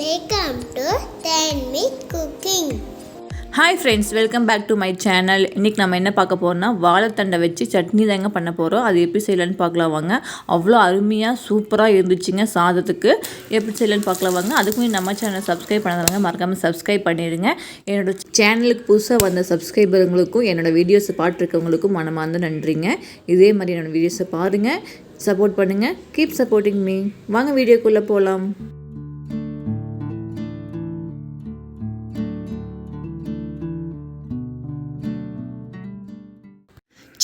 Welcome to ten with cooking hi friends welcome back to my channel இன்றைக்கி நம்ம என்ன பார்க்க போகிறோம்னா வாழைத்தண்டை வச்சு சட்னி தாங்க பண்ண போகிறோம் அது எப்படி செய்யலான்னு பார்க்கலாம் வாங்க. அவ்வளோ அருமையாக சூப்பராக இருந்துச்சுங்க சாதத்துக்கு. எப்படி செய்யலான்னு பார்க்கலாம் வாங்க. அதுக்கு நம்ம சேனல் சப்ஸ்கிரைப் பண்ணாதவங்க மறக்காமல் சப்ஸ்கிரைப் பண்ணிடுங்க. என்னோட சேனலுக்கு புதுசாக வந்த சப்ஸ்கிரைபருங்களுக்கும் என்னோடய வீடியோஸை பார்த்துருக்கவங்களுக்கும் மனமார்ந்து நன்றிங்க. இதே மாதிரி என்னோடய வீடியோஸை பாருங்கள் சப்போர்ட் பண்ணுங்கள் கீப் சப்போர்ட்டிங் மீ வாங்க வீடியோக்குள்ளே போகலாம்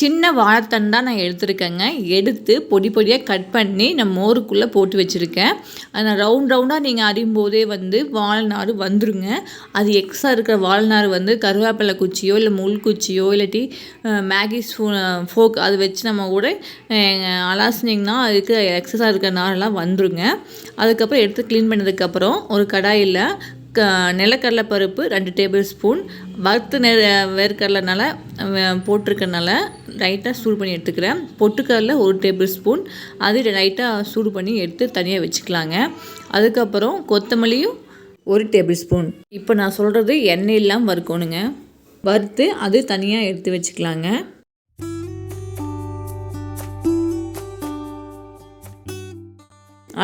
சின்ன வாழைத்தண்டு தான் நான் எடுத்திருக்கேங்க. எடுத்து பொடி பொடியாக கட் பண்ணி நான் மோருக்குள்ளே போட்டு வச்சுருக்கேன். அதை ரவுண்ட் ரவுண்டாக நீங்கள் அறியும் போதே வந்து வாழைநார் வந்துருங்க. அது எக்ஸ்ட்ரா இருக்கிற வாழைநார் வந்து கருவேப்பிலை குச்சியோ இல்லை முள் குச்சியோ இல்லாட்டி மேகி ஸ்பூன் ஃபோக் அது வச்சு நம்ம கூட அலாசினிங்கன்னா அதுக்கு எக்ஸஸாக இருக்கிற நாரெல்லாம் வந்துருங்க. அதுக்கப்புறம் எடுத்து க்ளீன் பண்ணதுக்கப்புறம் ஒரு கடாயில் நிலக்கடலை பருப்பு ரெண்டு டேபிள் ஸ்பூன் வறுத்து நெ வேர்க்கடலைனால போட்டிருக்கனால லைட்டாக சூடு பண்ணி எடுத்துக்கிறேன். பொட்டுக்கடலை ஒரு டேபிள் ஸ்பூன் அது லைட்டாக சூடு பண்ணி எடுத்து தனியாக வச்சுக்கலாங்க. அதுக்கப்புறம் கொத்தமல்லியும் ஒரு டேபிள் ஸ்பூன் இப்போ நான் சொல்கிறது எண்ணெய் இல்லாமல் வறுக்கணுங்க. வறுத்து அது தனியாக எடுத்து வச்சுக்கலாங்க.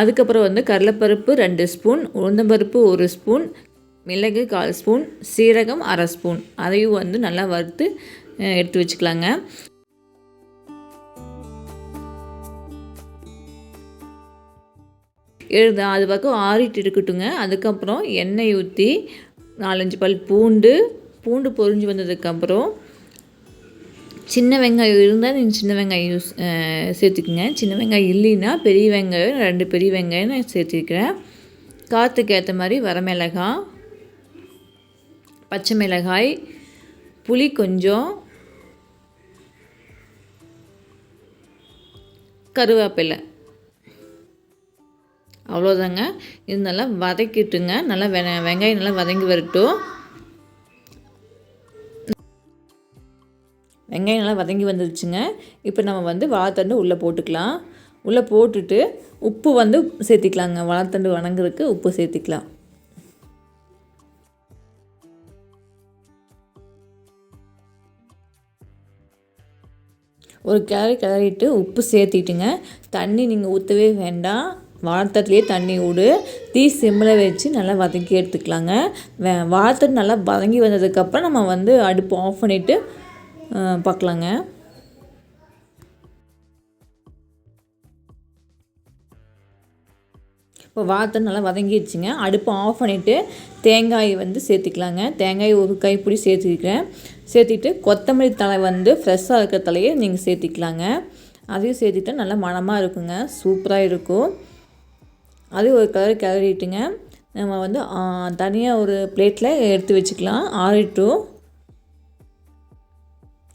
அதுக்கப்புறம் வந்து கடலைப்பருப்பு ரெண்டு ஸ்பூன் உளுந்தம்பருப்பு ஒரு ஸ்பூன் மிளகு கால் ஸ்பூன் சீரகம் அரை ஸ்பூன். அதையும் வந்து நல்லா வறுத்து எடுத்து வச்சுக்கலாங்க. எழுத அது பக்கம் ஆறிட்டு இருக்கட்டுங்க. அதுக்கப்புறம் எண்ணெய் ஊற்றி நாலஞ்சு பல் பூண்டு பூண்டு பொரிஞ்சு வந்ததுக்கப்புறம் சின்ன வெங்காயம் இருந்தால் நீங்கள் சின்ன வெங்காயம் யூஸ் சேர்த்துக்குங்க. சின்ன வெங்காயம் இல்லைன்னா பெரிய வெங்காயம் ரெண்டு பெரிய வெங்காயம் நான் சேர்த்துருக்கிறேன் காற்றுக்கு ஏற்ற மாதிரி வரமிளகாய் பச்சை மிளகாய் புளி கொஞ்சம் கருவேப்பிலை. அவ்வளோதாங்க இது நல்லா வதக்கிட்டுங்க. நல்லா வெ வெங்காயம் நல்லா வதங்கி வரட்டும். வெங்காயம் நல்லா வதங்கி வந்துருச்சுங்க. இப்போ நம்ம வந்து வாழைத்தண்டு உள்ளே போட்டுக்கலாம். உள்ளே போட்டுட்டு உப்பு வந்து சேர்த்திக்கலாங்க. வாழைத்தண்டு வணங்குறதுக்கு உப்பு சேர்த்திக்கலாம். ஒரு கிளறி கிளறிட்டு உப்பு சேர்த்திட்டுங்க. தண்ணி நீங்கள் ஊற்றவே வேண்டாம். வாழைத்தட்டுலேயே தண்ணி விடு தீ சிம்மில் வச்சு நல்லா வதக்கி எடுத்துக்கலாங்க. வே வாழைத்தட்டு நல்லா வதங்கி வந்ததுக்கப்புறம் நம்ம வந்து அடுப்பு ஆஃப் பண்ணிவிட்டு பார்க்கலாங்க. இப்போ வாத்து நல்லா வதங்கிடுச்சுங்க. அடுப்பு ஆஃப் பண்ணிவிட்டு தேங்காய் வந்து சேர்த்துக்கலாங்க. தேங்காய் ஒரு கைப்பிடி சேர்த்துக்கிறேன். சேர்த்துட்டு கொத்தமல்லி தழை வந்து ஃப்ரெஷ்ஷாக இருக்கிற தலையை நீங்கள் சேர்த்திக்கலாங்க. அதையும் சேர்த்துட்டு நல்லா மணமாக இருக்குங்க. சூப்பராக இருக்கும். அது ஒரு கலர் கிளறிட்டுங்க. நம்ம வந்து தனியாக ஒரு பிளேட்டில் எடுத்து வச்சுக்கலாம். ஆறிட்டும்.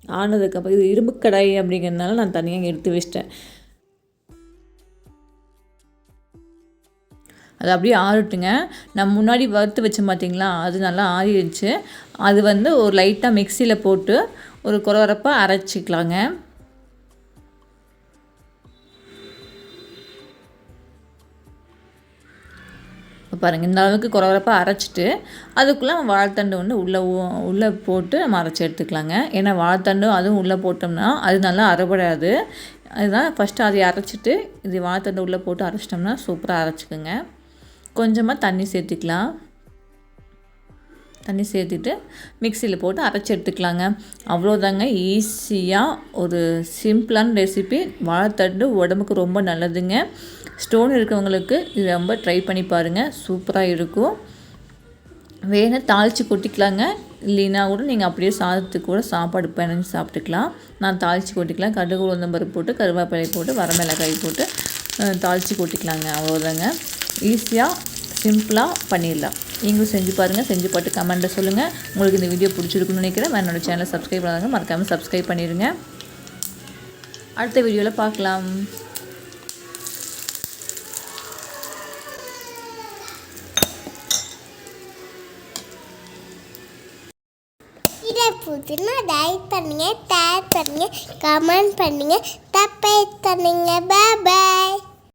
ஆனதுக்கப்புறம் இது இரும்பு கடாய் அப்படிங்கிறதுனால நான் தனியாக எடுத்து வச்சிட்டேன். அது அப்படியே ஆறட்டுங்க. நான் முன்னாடி வறுத்து வச்சேன் பார்த்தீங்களா அது நல்லா ஆறிடுச்சு. அது வந்து ஒரு லைட்டாக மிக்சியில் போட்டு ஒரு குறவரப்பாக அரைச்சிக்கலாங்க. இப்போ பாருங்கள் இந்த அளவுக்கு குறவரப்பாக அரைச்சிட்டு அதுக்குள்ளே நம்ம வாழைத்தண்டு வந்து உள்ளே உள்ளே போட்டு நம்ம அரைச்சி எடுத்துக்கலாங்க. ஏன்னா வாழைத்தண்டும் அதுவும் உள்ளே போட்டோம்னா அது நல்லா அரைபடாது அதுதான் ஃபஸ்ட்டு அதை அரைச்சிட்டு இது வாழைத்தண்டு உள்ளே போட்டு அரைச்சிட்டோம்னா சூப்பராக அரைச்சிக்கோங்க. கொஞ்சமாக தண்ணி சேர்த்துக்கலாம். தண்ணி சேர்த்துட்டு மிக்சியில் போட்டு அரைச்சி எடுத்துக்கலாங்க. அவ்வளோதாங்க ஈஸியாக ஒரு சிம்பிளான ரெசிபி. வாழைத்தண்டு உடம்புக்கு ரொம்ப நல்லதுங்க. ஸ்டோன் இருக்கவங்களுக்கு இது ரொம்ப ட்ரை பண்ணி பாருங்கள் சூப்பராக இருக்கும். வேணால் தாளித்து கொட்டிக்கலாங்க. இல்லைன்னா கூட நீங்கள் அப்படியே சாதத்துக்கு கூட சாப்பாடு பிணைஞ்சு சாப்பிட்டுக்கலாம். நான் தாளித்து கொட்டிக்கலாம். கடுகு உளுந்தம்பருப்பு போட்டு கருவேப்பிலை போட்டு வரமிளகாய் போட்டு தாளித்து கொட்டிக்கலாங்க. அவ்வளோதாங்க. ஈஸியாக சிம்பிளாக பண்ணிடலாம். நீங்களும் செஞ்சு பாருங்கள் செஞ்சு பார்த்து கமெண்ட்டை சொல்லுங்கள் உங்களுக்கு இந்த வீடியோ பிடிச்சிருக்குன்னு நினைக்கிறேன். நான் என்னோட சேனலை சப்ஸ்கிரைப் பண்ணாங்க மறக்காமல் சப்ஸ்கிரைப் பண்ணிடுங்க அடுத்த வீடியோவில் பார்க்கலாம். இதை லைக் பண்ணுங்க ஷேர் பண்ணுங்க கமெண்ட் பண்ணுங்க. தப்பை பண்ணுங்க பாய்